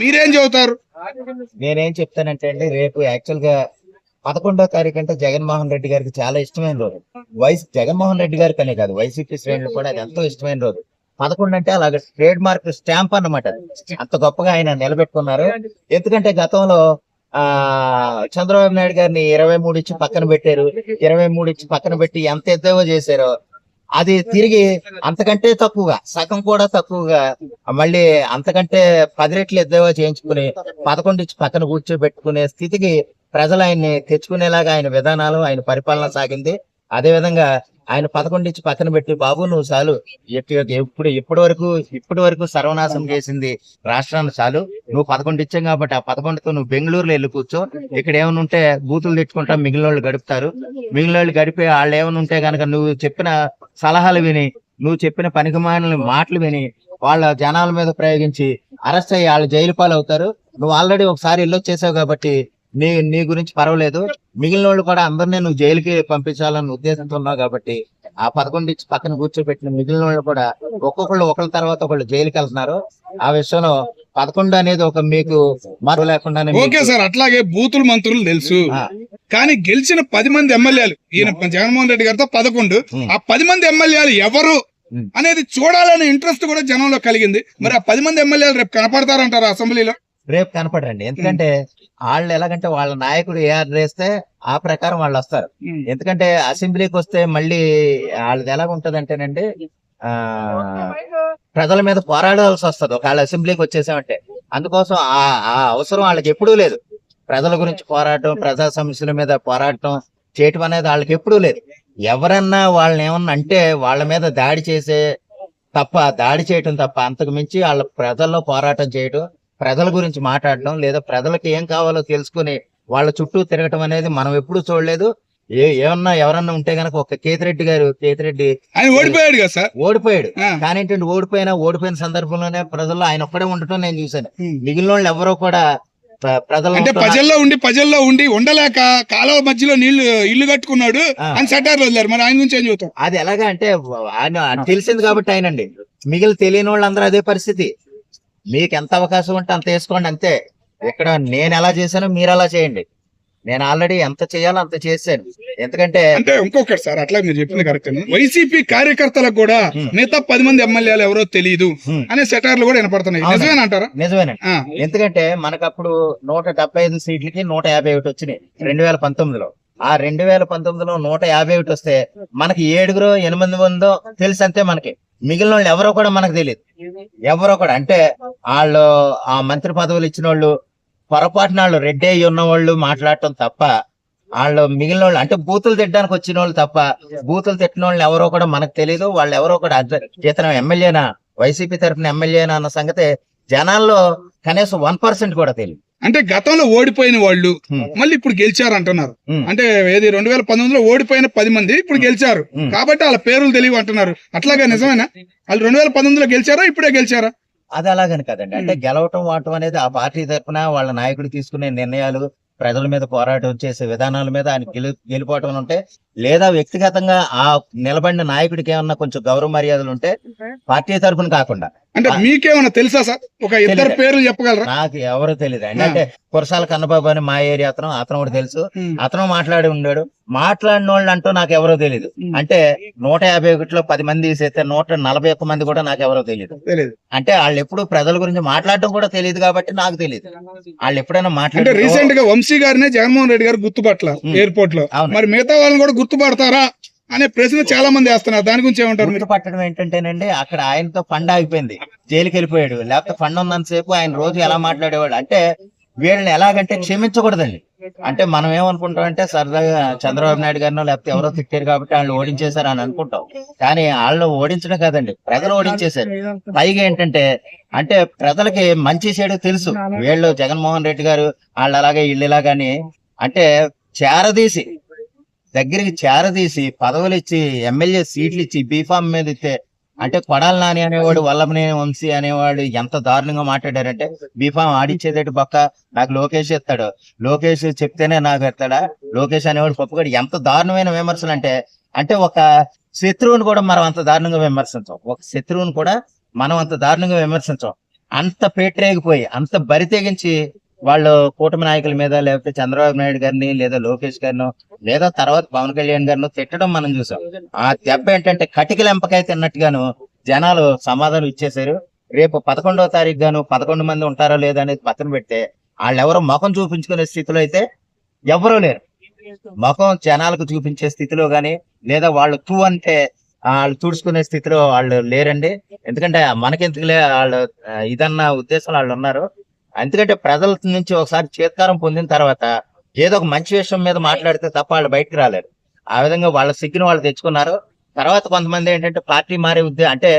మీరేం చెబుతారు? నేనేం చెప్తానంటే అండి రేపు యాక్చువల్గా పదకొండో తారీఖు అంటే జగన్మోహన్ రెడ్డి గారికి చాలా ఇష్టమైన రోజు. వైస్ జగన్మోహన్ రెడ్డి గారికి అనే కాదు వైసీపీ శ్రేణులు కూడా అది ఎంతో ఇష్టమైన రోజు. పదకొండు అంటే అలాగే ట్రేడ్ మార్క్ స్టాంప్ అన్నమాట అంత గొప్పగా ఆయన నిలబెట్టుకున్నారు. ఎందుకంటే గతంలో ఆ చంద్రబాబు నాయుడు గారిని ఇరవై మూడు ఇచ్చి పక్కన పెట్టారు. ఇరవై మూడు ఇచ్చి పక్కన పెట్టి ఎంత ఎద్దేవో చేశారో అది తిరిగి అంతకంటే తక్కువగా సగం కూడా తక్కువగా మళ్ళీ అంతకంటే పది రెట్లు ఎద్దవో చేయించుకుని పదకొండు ఇచ్చి పక్కన కూర్చోబెట్టుకునే స్థితికి ప్రజలు ఆయన్ని తెచ్చుకునేలాగా ఆయన విధానాలు ఆయన పరిపాలన సాగింది. అదే విధంగా ఆయన పదకొండు ఇచ్చి పక్కన పెట్టి బాబు నువ్వు చాలు. ఎప్పుడు ఇప్పటి వరకు ఇప్పటి వరకు సర్వనాశం చేసింది రాష్ట్రాన్ని చాలు. నువ్వు పదకొండు ఇచ్చాం కాబట్టి ఆ పదకొండుతో నువ్వు బెంగళూరులో వెళ్ళి కూర్చో. ఇక్కడ ఏమైనా ఉంటే బూతులు తెచ్చుకుంటా మిగిలిన వాళ్ళు గడుపుతారు. మిగిలిన వాళ్ళు గడిపే వాళ్ళు ఏమైనా ఉంటే కనుక నువ్వు చెప్పిన సలహాలు విని నువ్వు చెప్పిన పనికిమాలిన మాటలు విని వాళ్ళ జనాల మీద ప్రయోగించి అరెస్ట్ అయ్యి వాళ్ళు జైలు పాలు అవుతారు నువ్వు ఆల్రెడీ ఒకసారి వెళ్ళొచ్చేసావు కాబట్టి నీ నీ గురించి పర్వాలేదు. మిగిలిన వాళ్ళు కూడా అందరినీ నువ్వు జైలుకి పంపించాలన్న ఉద్దేశంతో ఉన్నావు కాబట్టి ఆ పదకొండు ఇచ్చి పక్కన కూర్చోబెట్టిన మిగిలిన వాళ్ళు కూడా ఒక్కొక్కళ్ళు ఒకళ్ళ తర్వాత ఒకళ్ళు జైలుకి వెళ్తున్నారు. ఆ విషయంలో పదకొండు అనేది ఒక మీకు మరో లేకుండానే ఓకే సార్ అట్లాగే బూతులు మంత్రులు తెలుసు. కానీ గెలిచిన పది మంది ఎమ్మెల్యేలు ఈయన జగన్మోహన్ రెడ్డి గారితో పదకొండు. ఆ పది మంది ఎమ్మెల్యేలు ఎవరు. అనేది చూడాలనే ఇంట్రెస్ట్ కూడా జనంలో కలిగింది. మరి ఆ పది మంది ఎమ్మెల్యేలు రేపు కనపడతారంటారు అసెంబ్లీలో? రేపు కనపడండి. ఎందుకంటే వాళ్ళు ఎలాగంటే వాళ్ళ నాయకుడు ఏ ఆర్డర్ వేస్తే ఆ ప్రకారం వాళ్ళు వస్తారు. ఎందుకంటే అసెంబ్లీకి వస్తే మళ్ళీ వాళ్ళది ఎలాగ ఉంటదంటేనండి ఆ ప్రజల మీద పోరాడాల్సి వస్తుంది. ఒకవేళ అసెంబ్లీకి వచ్చేసామంటే అందుకోసం ఆ ఆ అవసరం వాళ్ళకి ఎప్పుడూ లేదు. ప్రజల గురించి పోరాటం ప్రజా సమస్యల మీద పోరాటం చేయటం అనేది వాళ్ళకి ఎప్పుడూ లేదు. ఎవరన్నా వాళ్ళని ఏమన్నా అంటే వాళ్ళ మీద దాడి చేసే తప్ప దాడి చేయటం తప్ప అంతకు మించి వాళ్ళ ప్రజల్లో పోరాటం చేయటం ప్రజల గురించి మాట్లాడటం లేదా ప్రజలకు ఏం కావాలో తెలుసుకుని వాళ్ళ చుట్టూ తిరగటం అనేది మనం ఎప్పుడూ చూడలేదు. ఏ ఏమన్నా ఎవరన్నా ఉంటే గనక ఒక కేతిరెడ్డి గారు కేతిరెడ్డి ఆయన ఓడిపోయాడు కదా సార్? ఓడిపోయాడు. కానీ ఏంటంటే ఓడిపోయినా ఓడిపోయిన సందర్భంలోనే ప్రజల్లో ఆయన ఒక్కడే ఉండటం నేను చూశాను. మిగిలిన వాళ్ళు ఎవరో కూడా ప్ర- ప్రజల అంటే ప్రజల్లో ఉండి ప్రజల్లో ఉండి ఉండలేక కాలువ మధ్యలో నీళ్ళు ఇల్లు కట్టుకున్నాడు. అని సెటార్లు వదిలేరు. మరి ఆయన గురించి ఏం చెబుతాం? అది ఎలాగా అంటే ఆయన తెలిసింది కాబట్టి ఆయనండి. మిగిలిన తెలియని వాళ్ళందరూ అదే పరిస్థితి. మీకు ఎంత అవకాశం ఉంటే అంత వేసుకోండి అంతే. ఇక్కడ నేను ఎలా చేశానో మీరు అలా చేయండి. నేను ఆల్రెడీ ఎంత చేయాలో అంత చేశాను. ఎందుకంటే అంటే ఇంకొకటి సార్ అట్లా మీరు చెప్పింది కరెక్ట్. వైసీపీ కార్యకర్తలకు కూడా. మిగతా పది మంది ఎమ్మెల్యేలు ఎవరో తెలియదు. అనే సెటార్లు కూడా వినపడుతున్నాయి. అవునండి. నిజమేనంటారా నిజమేనండి. ఆ, ఎందుకంటే మనకప్పుడు నూట డెబ్బై ఐదు సీట్లకి నూట యాభై ఒకటి వచ్చినాయి. రెండు వేల పంతొమ్మిదిలో. ఆ రెండు వేల పంతొమ్మిదిలో నూట యాభై ఒకటి వస్తే మనకి ఏడుగురు ఎనిమిది మందో తెలుసు అంతే మనకి. మిగిలిన వాళ్ళు ఎవరో కూడా మనకు తెలియదు ఎవరో కూడా. అంటే వాళ్ళు ఆ మంత్రి పదవులు ఇచ్చిన వాళ్ళు పొరపాటున వాళ్ళు రెడ్డి అయి ఉన్న వాళ్ళు మాట్లాడటం తప్ప వాళ్ళు మిగిలిన వాళ్ళు అంటే బూతులు తిట్టడానికి వచ్చిన వాళ్ళు తప్ప బూతులు తిట్టిన వాళ్ళు ఎవరో కూడా మనకు తెలియదు వాళ్ళు ఎవరో కూడా అర్థ- ఇతను ఎమ్మెల్యేనా వైసీపీ తరఫున ఎమ్మెల్యేనా అన్న సంగతి జనాల్లో కనీసం వన్ పర్సెంట్ కూడా తెలియదు అంటే గతంలో ఓడిపోయిన వాళ్ళు. మళ్ళీ ఇప్పుడు గెలిచారు అంటున్నారు. అంటే ఏది రెండు వేల పంతొమ్మిదిలో ఓడిపోయిన పది మంది ఇప్పుడు గెలిచారు. కాబట్టి వాళ్ళ పేర్లు తెలియవు అంటున్నారు. అట్లాగే నిజమేనా? వాళ్ళు రెండు వేల పంతొమ్మిదిలో గెలిచారా ఇప్పుడే గెలిచారా? అది అలాగని కదండి. అంటే గెలవటం వాటం అనేది ఆ పార్టీ తరఫున వాళ్ళ నాయకుడు తీసుకునే నిర్ణయాలు ప్రజల మీద పోరాటం చేసే విధానాల మీద ఆయన గెలు గెలిపోవటం ఉంటే లేదా వ్యక్తిగతంగా ఆ నిలబడిన నాయకుడికి ఏమన్నా కొంచెం గౌరవ మర్యాదలు ఉంటే పార్టీ తరఫున కాకుండా. అంటే. మీకేమైనా తెలుసా సార్ ఒక ఇద్దరు. పేర్లు చెప్పగలరా నాకు ఎవరు తెలియదు అండి. అంటే కురసాల కన్నబాబు అని మా ఏరియా అతను అతను కూడా తెలుసు. అతను మాట్లాడి ఉన్నాడు మాట్లాడిన వాళ్ళు అంటూ నాకు ఎవరో తెలియదు. అంటే నూట యాభై ఒకటిలో పది మంది తీసేస్తే నూట నలభై ఒక్క మంది కూడా నాకు ఎవరో తెలియదు తెలియదు అంటే వాళ్ళు ఎప్పుడు ప్రజల గురించి మాట్లాడటం కూడా తెలియదు కాబట్టి నాకు తెలియదు వాళ్ళు ఎప్పుడైనా మాట్లాడే రీసెంట్గా వంశీ గారినే జగన్మోహన్ రెడ్డి గారు గుర్తుపట్ల. ఎయిర్పోర్ట్లో. మరి మిగతా వాళ్ళని కూడా గుర్తుపడతారా అనే ప్రశ్న చాలా మంది వేస్తున్నారు. దాని గురించి ఏమంటారు మీరు? పట్టడం ఏంటంటేనండి అక్కడ ఆయనతో ఫండ్ ఆగిపోయింది. జైలుకి వెళ్ళిపోయాడు. లేకపోతే ఫండ్ ఉన్నంతసేపు ఆయన రోజు ఎలా మాట్లాడేవాడు? అంటే వీళ్ళని ఎలాగంటే క్షమించకూడదండి. అంటే మనం ఏమనుకుంటాం అంటే సరదాగా చంద్రబాబు నాయుడు గారినో లేకపోతే ఎవరో తిట్టారు కాబట్టి వాళ్ళు ఓడించేశారు అని అనుకుంటాం. కానీ వాళ్ళు ఓడించడం కాదండి. ప్రజలు ఓడించేశారు. పైగా ఏంటంటే అంటే ప్రజలకి మంచి చెడు తెలుసు. వీళ్ళు జగన్మోహన్ రెడ్డి గారు వాళ్ళు అలాగే వీళ్ళు ఇలాగని అంటే చేరదీసి దగ్గరికి చేరదీసి పదవులు ఇచ్చి ఎమ్మెల్యే సీట్లు ఇచ్చి బీఫామ్ మీద ఇస్తే అంటే కొడాల నాని అనేవాడు వల్లభనే వంశీ అనేవాడు ఎంత దారుణంగా మాట్లాడారంటే బీఫామ్ ఆడిచ్చేదేటి పక్క నాకు లోకేష్ ఇస్తాడు లోకేష్ చెప్తేనే నాకు ఇస్తాడా లోకేష్ అనేవాడు పప్పుగాడు. ఎంత దారుణమైన విమర్శలు అంటే అంటే ఒక శత్రువుని కూడా మనం అంత దారుణంగా విమర్శించాం. ఒక శత్రువుని కూడా మనం అంత దారుణంగా విమర్శించాం. అంత పేటరేగిపోయి అంత బరి తెగించి వాళ్ళు కూటమి నాయకుల మీద లేకపోతే చంద్రబాబు నాయుడు గారిని లేదా లోకేష్ గారిని లేదా తర్వాత పవన్ కళ్యాణ్ గారిని తిట్టడం మనం చూసాం. ఆ దెబ్బ ఏంటంటే కటికల ఎంపకాయ తిన్నట్టుగాను జనాలు సమాధానం ఇచ్చేశారు. రేపు పదకొండవ తారీఖు గాను పదకొండు మంది ఉంటారో లేదా అనేది పక్కన పెడితే వాళ్ళెవరో ముఖం చూపించుకునే స్థితిలో అయితే ఎవరూ లేరు. ముఖం జనాలకు చూపించే స్థితిలో గాని లేదా వాళ్ళు తూ అంటే వాళ్ళు తుడుచుకునే స్థితిలో వాళ్ళు లేరండి. ఎందుకంటే మనకెందుకులే వాళ్ళు ఇదన్న ఉద్దేశం వాళ్ళు ఉన్నారు. ఎందుకంటే ప్రజల నుంచి ఒకసారి చేత్కారం పొందిన తర్వాత ఏదో ఒక మంచి విషయం మీద మాట్లాడితే తప్ప వాళ్ళు బయటకు రాలేరు. ఆ విధంగా వాళ్ళ సిగ్గును వాళ్ళు తెచ్చుకున్నారు. తర్వాత కొంతమంది ఏంటంటే పార్టీ మారే ఉద్దే అంటే